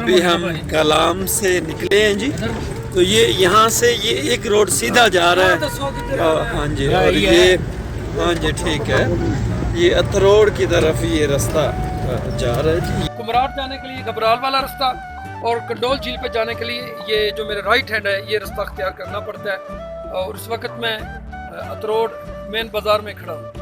ابھی ہم کلام سے نکلے ہیں جی۔ تو یہ یہاں سے یہ ایک روڈ سیدھا جا رہا ہے۔ ہاں جی اور یہ ہاں جی ٹھیک ہے۔ یہ اتروڑ کی طرف یہ رستہ جا رہا ہے۔ جی کمراٹ جانے کے لیے گھبرال والا رستہ اور کنڈول جھیل پہ جانے کے لیے یہ جو میرا رائٹ ہینڈ ہے یہ رستہ اختیار کرنا پڑتا ہے۔ اور اس وقت میں اتروڑ مین بازار میں کھڑا ہوں۔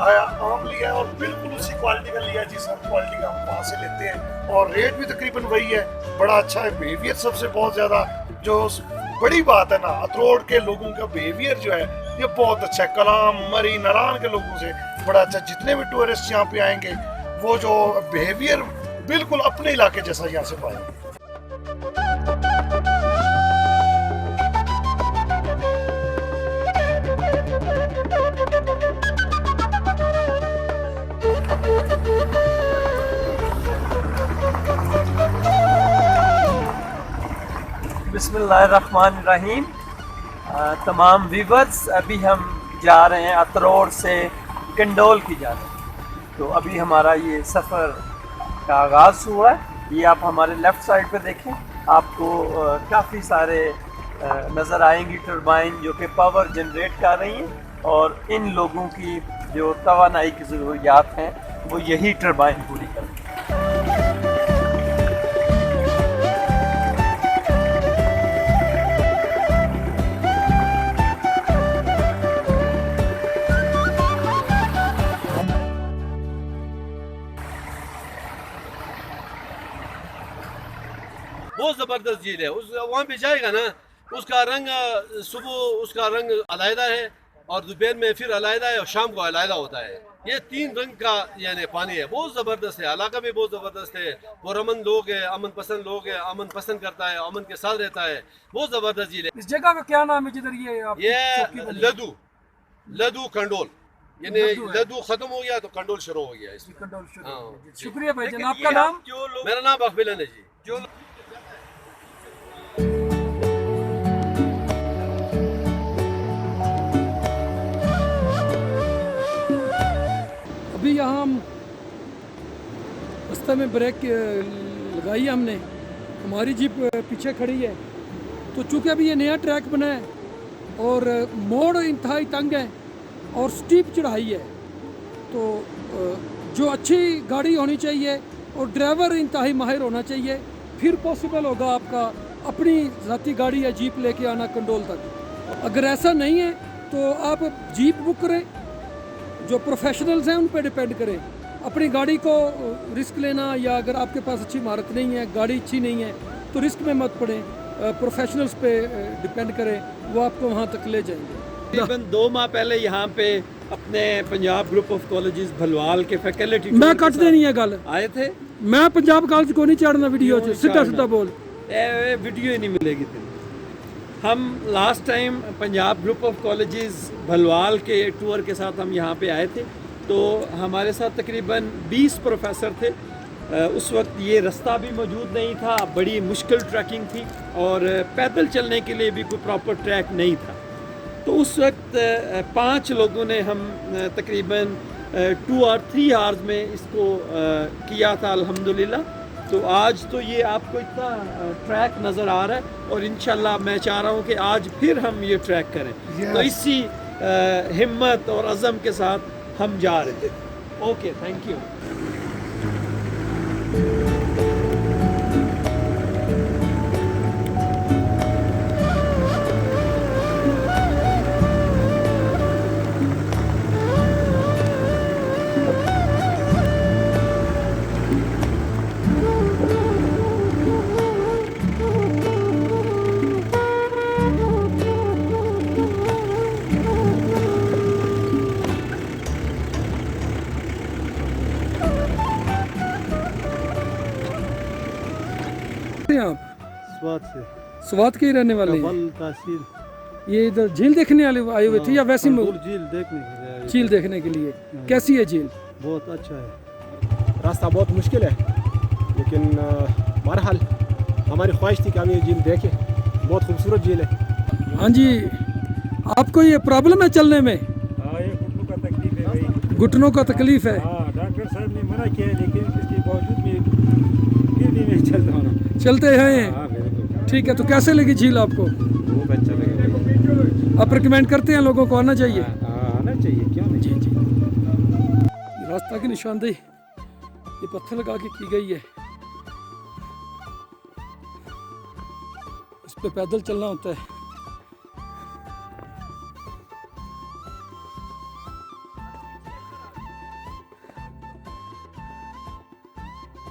آم لیا ہے اور بالکل اسی کوالٹی کا لیا جس ہم کوالٹی کا ہم وہاں سے لیتے ہیں۔ اور ریٹ بھی تقریباً وہی ہے۔ بڑا اچھا ہے۔ بیہیویئر سب سے بہت زیادہ جو بڑی بات ہے نا اتروڑ کے لوگوں کا بیہیویئر جو ہے، یہ بہت اچھا ہے۔ کلام، مری نران کے لوگوں سے بڑا اچھا جتنے بھی ٹورسٹ یہاں پہ آئیں گے، وہ جو بیہیویئر بالکل اپنے علاقے جیسا یہاں سے پائیں گے۔ بسم اللہ الرحمن الرحیم۔ آ، تمام ویورز ابھی ہم جا رہے ہیں اتروڑ سے کنڈول کی جانب۔ تو ابھی ہمارا یہ سفر کا آغاز ہوا ہے۔ یہ آپ ہمارے لیفٹ سائڈ پہ دیکھیں۔ آپ کو آ، کافی سارے آ، نظر آئیں گی ٹربائن جو کہ پاور جنریٹ کر رہی ہیں۔ اور ان لوگوں کی جو توانائی کی ضروریات ہیں وہ یہی ٹربائن پوری کرتی بہت زبردست جھیل ہے۔ اس وہاں پہ جائے گا نا، اس کا رنگ صبح اس کا رنگ علیحدہ ہے اور دوپہر میں پھر علیحدہ ہے اور شام کو علیحدہ ہوتا ہے۔ یہ تین رنگ کا یعنی پانی ہے۔ بہت زبردست ہے۔ علاقہ بھی بہت زبردست ہے۔ پرامن لوگ ہیں امن پسند لوگ ہیں امن پسند کرتا ہے امن کے ساتھ رہتا ہے۔ بہت زبردست جھیل ہے۔ اس جگہ کا کیا نام ہے جدھر یہ یہ ہے؟ لدو۔ لدو کنڈول۔ یعنی لدو ہے۔ ختم ہو گیا تو کنڈول شروع ہو گیا۔ اس میں کنڈول شروع ہاں،۔ جی۔ شکریہ بھائی آپ کا نام؟ میرا نام اخبلن ہے جی۔ یہاں ہم۔ رستے میں بریک لگائی ہم نے۔ ہماری جیپ پیچھے کھڑی ہے۔ تو چونکہ ابھی یہ نیا ٹریک بنا ہے اور موڑ انتہائی تنگ ہے اور سٹیپ چڑھائی ہے، تو جو اچھی گاڑی ہونی چاہیے اور ڈرائیور انتہائی ماہر ہونا چاہیے، پھر پاسبل ہوگا آپ کا اپنی ذاتی گاڑی یا جیپ لے کے آنا کنڈول تک۔ اگر ایسا نہیں ہے تو آپ جیپ بک کریں۔ جو پروفیشنلز ہیں ان پہ ڈپینڈ کریں۔ اپنی گاڑی کو رسک لینا یا اگر آپ کے پاس اچھی مہارت نہیں ہے گاڑی اچھی نہیں ہے تو رسک میں مت پڑیں۔ پروفیشنلز پہ ڈپینڈ کریں۔ وہ آپ کو وہاں تک لے جائیں گے۔ تقریباً دو ماہ پہلے یہاں پہ اپنے Punjab group of colleges Bhalwal کے فیکلٹی میں کٹ دینی ہے گل۔ آئے تھے؟ میں پنجاب کالج کو نہیں چڑھنا ویڈیو سیدھا؟ سیدھا بول۔ اے اے ویڈیو ہی نہیں ملے گی تیری ہم last time Punjab group of colleges Bhalwal کے ٹور کے ساتھ ہم یہاں پہ آئے تھے۔ تو ہمارے ساتھ تقریباً بیس پروفیسر تھے۔ اس وقت یہ رستہ بھی موجود نہیں تھا، بڑی مشکل ٹریکنگ تھی اور پیدل چلنے کے لیے بھی کوئی پراپر ٹریک نہیں تھا۔ تو اس وقت پانچ لوگوں نے ہم تقریباً ٹو اور تھری آورز میں اس کو کیا تھا، الحمدللہ۔ تو آج تو یہ آپ کو اتنا ٹریک نظر آ رہا ہے اور انشاءاللہ میں چاہ رہا ہوں کہ آج پھر ہم یہ ٹریک کریں۔ Yes. تو اسی ہمت اور عزم کے ساتھ ہم جا رہے ہیں اوکے تھینک یو سوات سے۔ سوات کے ہی رہنے والے ہیں؟ یہ ادھر جھیل دیکھنے والے آئے ہوئے تھے یا ہاں، ویسے جھیل دیکھنے کے لیے جھیل دیکھنے کے لیے۔ ہاں۔ کیسی ہے جھیل؟ بہت اچھا ہے۔ راستہ بہت مشکل ہے لیکن بہرحال ہماری خواہش تھی کہ ہم یہ جھیل دیکھیں۔ بہت خوبصورت جھیل ہے۔ ہاں جی آپ کو یہ پرابلم ہے چلنے میں؟ ہاں، گھٹنوں کا تکلیف ہے ڈاکٹر صاحب نے منع کیا لیکن اس کے باوجود میں چلتے ہیں۔ ٹھیک ہے تو کیسے لگی جھیل آپ کو؟ اچھا آپ ریکمینڈ کرتے ہیں لوگوں کو آنا چاہیے؟ ہاں، ہاں، آنا چاہیے کیوں جی جی۔ راستہ کی نشاندہی یہ پتھر لگا کے کی گئی ہے۔ اس پہ پیدل چلنا ہوتا ہے۔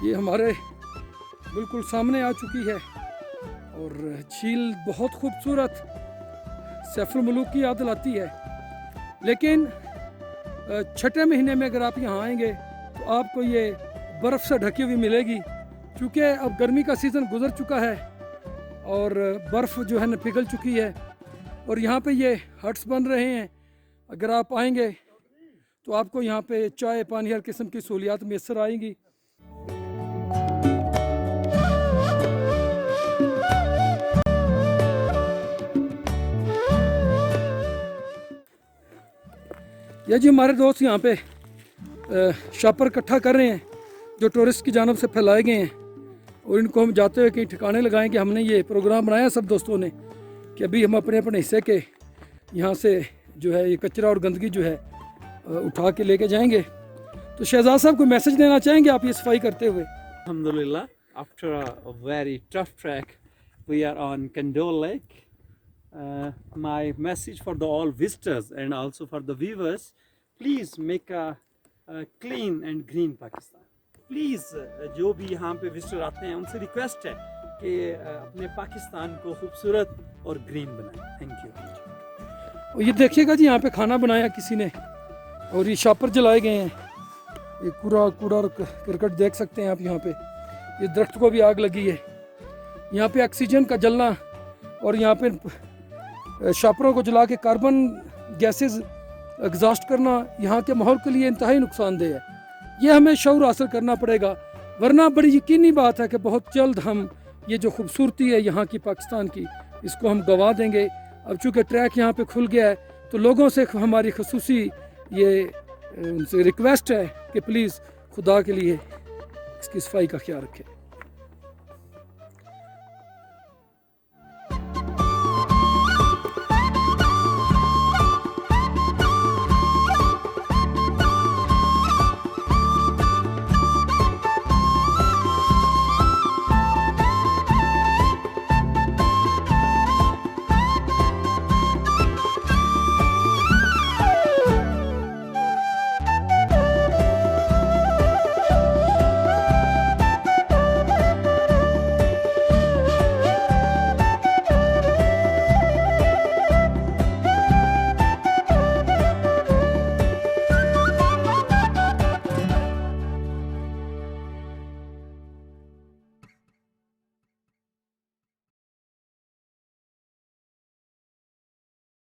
یہ ہمارے بالکل سامنے آ چکی ہے۔ اور جھیل بہت خوبصورت سیف الملوک کی یاد آتی ہے۔ لیکن چھٹے مہینے میں اگر آپ یہاں آئیں گے، تو آپ کو یہ برف سے ڈھکی ہوئی ملے گی۔ چونکہ اب گرمی کا سیزن گزر چکا ہے اور برف جو ہے نا پگھل چکی ہے۔ اور یہاں پہ یہ ہٹس بن رہے ہیں۔ اگر آپ آئیں گے، تو آپ کو یہاں پہ چائے پانی ہر قسم کی سہولیات میسر آئیں گی۔ یا جی ہمارے دوست یہاں پہ شاپر اکٹھا کر رہے ہیں، جو ٹورسٹ کی جانب سے پھیلائے گئے ہیں، اور ان کو ہم جاتے ہوئے کہیں ٹھکانے لگائیں کہ ہم نے یہ پروگرام بنایا سب دوستوں نے، کہ ابھی ہم اپنے اپنے حصے کے یہاں سے جو ہے، یہ کچرا اور گندگی جو ہے اٹھا کے لے کے جائیں گے۔ تو شہزاد صاحب، کوئی میسج دینا چاہیں گے آپ یہ صفائی کرتے ہوئے؟ الحمد للہ after very tough track we are on Kundol lake Uh, my message for the all visitors and also for the viewers please make a, a clean and green Pakistan. Please uh, جو بھی یہاں پہ visitor آتے ہیں ان سے request ہے کہ uh, اپنے پاکستان کو خوبصورت اور گرین بنائیں۔ تھینک یو یہ دیکھیے گا جی یہاں پہ کھانا بنایا کسی نے اور یہ شاپر جلائے گئے ہیں۔ یہ کوڑا کوڑا اور کرکٹ دیکھ سکتے ہیں آپ یہاں پہ۔ یہ درخت کو بھی آگ لگی ہے۔ یہاں پہ آکسیجن کا جلنا اور یہاں پہ شاپروں کو جلا کے کاربن گیسز ایگزاسٹ کرنا یہاں کے ماحول کے لیے انتہائی نقصان دہ ہے۔ یہ ہمیں شعور حاصل کرنا پڑے گا۔ ورنہ بڑی یقینی بات ہے کہ بہت جلد ہم یہ جو خوبصورتی ہے یہاں کی پاکستان کی، اس کو ہم گوا دیں گے۔ اب چونکہ ٹریک یہاں پہ کھل گیا ہے، تو لوگوں سے ہماری خصوصی یہ ان سے ریکویسٹ ہے کہ پلیز خدا کے لیے اس کی صفائی کا خیال رکھیں۔